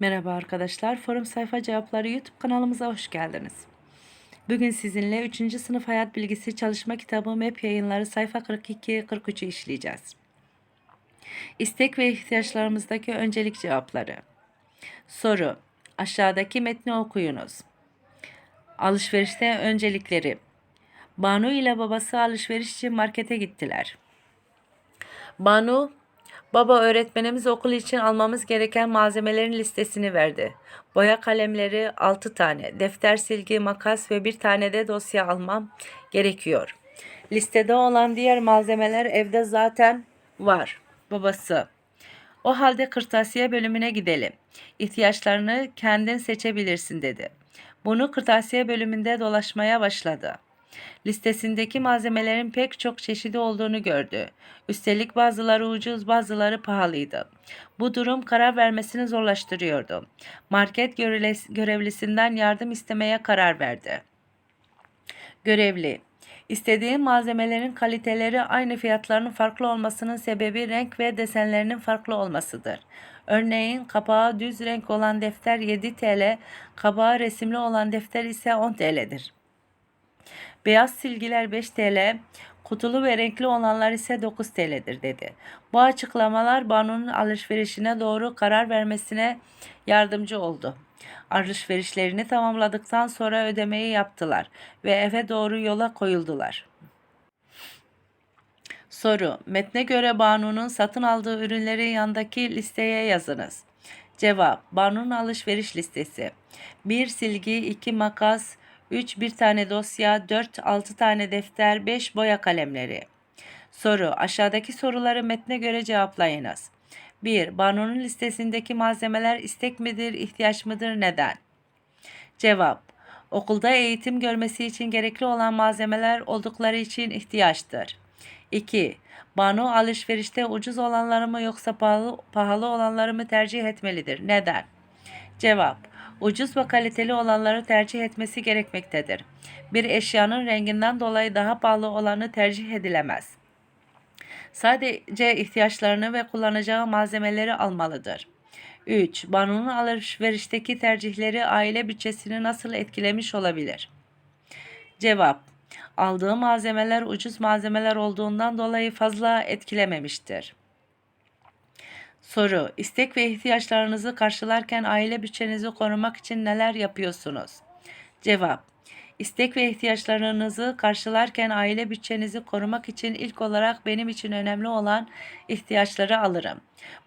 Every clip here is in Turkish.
Merhaba arkadaşlar, Forum Sayfa Cevapları YouTube kanalımıza hoş geldiniz. Bugün sizinle 3. sınıf hayat bilgisi çalışma kitabı MEP yayınları sayfa 42-43'ü işleyeceğiz. İstek ve ihtiyaçlarımızdaki öncelik cevapları. Soru. Aşağıdaki metni okuyunuz. Alışverişte öncelikleri. Banu ile babası alışveriş için markete gittiler. Banu, baba öğretmenimiz okul için almamız gereken malzemelerin listesini verdi. Boya kalemleri 6 tane, defter silgi, makas ve bir tane de dosya almam gerekiyor. Listede olan diğer malzemeler evde zaten var. Babası. O halde kırtasiye bölümüne gidelim. İhtiyaçlarını kendin seçebilirsin dedi. Bunu kırtasiye bölümünde dolaşmaya başladı. Listesindeki malzemelerin pek çok çeşidi olduğunu gördü. Üstelik bazıları ucuz, bazıları pahalıydı. Bu durum karar vermesini zorlaştırıyordu. Market görevlis- görevlisinden yardım istemeye karar verdi. Görevli İstediğin malzemelerin kaliteleri aynı fiyatlarının farklı olmasının sebebi renk ve desenlerinin farklı olmasıdır. Örneğin kapağı düz renk olan defter 7 TL, kapağı resimli olan defter ise 10 TL'dir. Beyaz silgiler 5 TL, kutulu ve renkli olanlar ise 9 TL'dir dedi. Bu açıklamalar Banu'nun alışverişine doğru karar vermesine yardımcı oldu. Alışverişlerini tamamladıktan sonra ödemeyi yaptılar ve eve doğru yola koyuldular. Soru. Metne göre Banu'nun satın aldığı ürünleri yandaki listeye yazınız. Cevap. Banu'nun alışveriş listesi. 1 silgi, 2 makas, 3 bir tane dosya, 4 6 tane defter, 5 boya kalemleri. Soru. Aşağıdaki soruları metne göre cevaplayınız. 1. Banu'nun listesindeki malzemeler istek midir, ihtiyaç mıdır, neden? Cevap. Okulda eğitim görmesi için gerekli olan malzemeler oldukları için ihtiyaçtır. 2. Banu alışverişte ucuz olanları mı yoksa pahalı, pahalı olanları mı tercih etmelidir? Neden? Cevap. Ucuz ve kaliteli olanları tercih etmesi gerekmektedir. Bir eşyanın renginden dolayı daha pahalı olanı tercih edilemez. Sadece ihtiyaçlarını ve kullanacağı malzemeleri almalıdır. 3. Banu'nun alışverişteki tercihleri aile bütçesini nasıl etkilemiş olabilir? Cevap. Aldığı malzemeler ucuz malzemeler olduğundan dolayı fazla etkilememiştir. Soru. İstek ve ihtiyaçlarınızı karşılarken aile bütçenizi korumak için neler yapıyorsunuz? Cevap. İstek ve ihtiyaçlarınızı karşılarken aile bütçenizi korumak için ilk olarak benim için önemli olan ihtiyaçları alırım.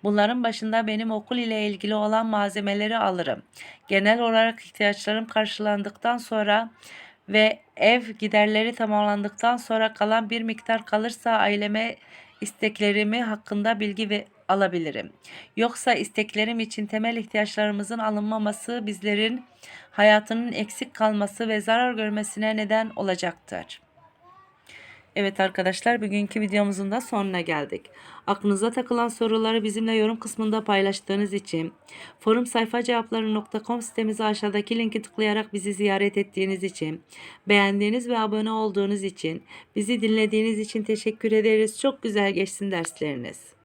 Bunların başında benim okul ile ilgili olan malzemeleri alırım. Genel olarak ihtiyaçlarım karşılandıktan sonra ve ev giderleri tamamlandıktan sonra kalan bir miktar kalırsa aileme isteklerimi hakkında bilgi ve alabilirim. Yoksa isteklerim için temel ihtiyaçlarımızın alınmaması bizlerin hayatının eksik kalması ve zarar görmesine neden olacaktır. Evet arkadaşlar bugünkü videomuzun da sonuna geldik. Aklınıza takılan soruları bizimle yorum kısmında paylaştığınız için, forum sayfa cevapları.com sitemize aşağıdaki linki tıklayarak bizi ziyaret ettiğiniz için, beğendiğiniz ve abone olduğunuz için, bizi dinlediğiniz için teşekkür ederiz. Çok güzel geçsin dersleriniz.